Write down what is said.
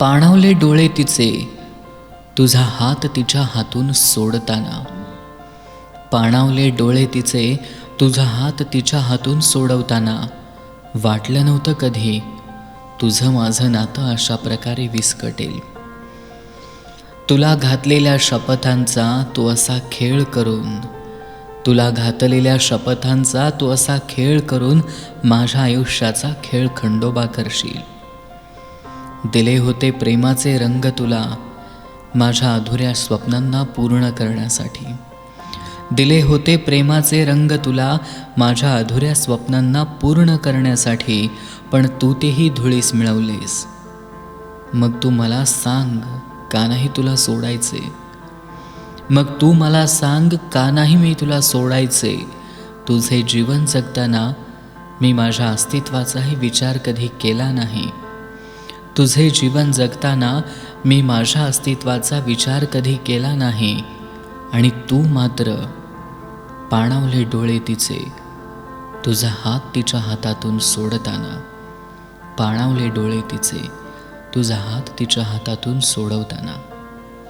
पाणावले डोळे तिचे तुझा हात तिच्या हातून सोडताना. पाणावले डोळे तिचे तुझा हात तिच्या हातून सोडवताना. वाटलं नव्हतं कधी तुझं माझं नातं अशा प्रकारे विस्कटेल. तुला घातलेल्या शपथांचा तू असा खेळ करून तुला घातलेल्या शपथांचा तू असा खेळ करून माझ्या आयुष्याचा खेळ खंडोबा करशील. दिले होते प्रेमाचे रंग तुला माझ्या अधुऱ्या स्वप्नांना पूर्ण करण्यासाठी. दिले होते प्रेमाचे रंग तुला माझ्या अधुऱ्या स्वप्नांना पूर्ण करण्यासाठी पण तू तेही धुळीस मिळवलेस. मग तू मला सांग का नाही तुला सोडायचे? मग तू मला सांग का नाही मी तुला सोडायचे? तुझे जीवन जगताना मी माझ्या अस्तित्वाचाही विचार कधी केला नाही. तुझे जीवन जगताना मी माझ्या अस्तित्वाचा विचार कधी केला नाही. आणि तू मात्र पाणावले डोळे तिचे तुझा हात तिच्या हातातून सोडताना. पाणावले डोळे तिचे तुझा हात तिच्या हातातून सोडवताना.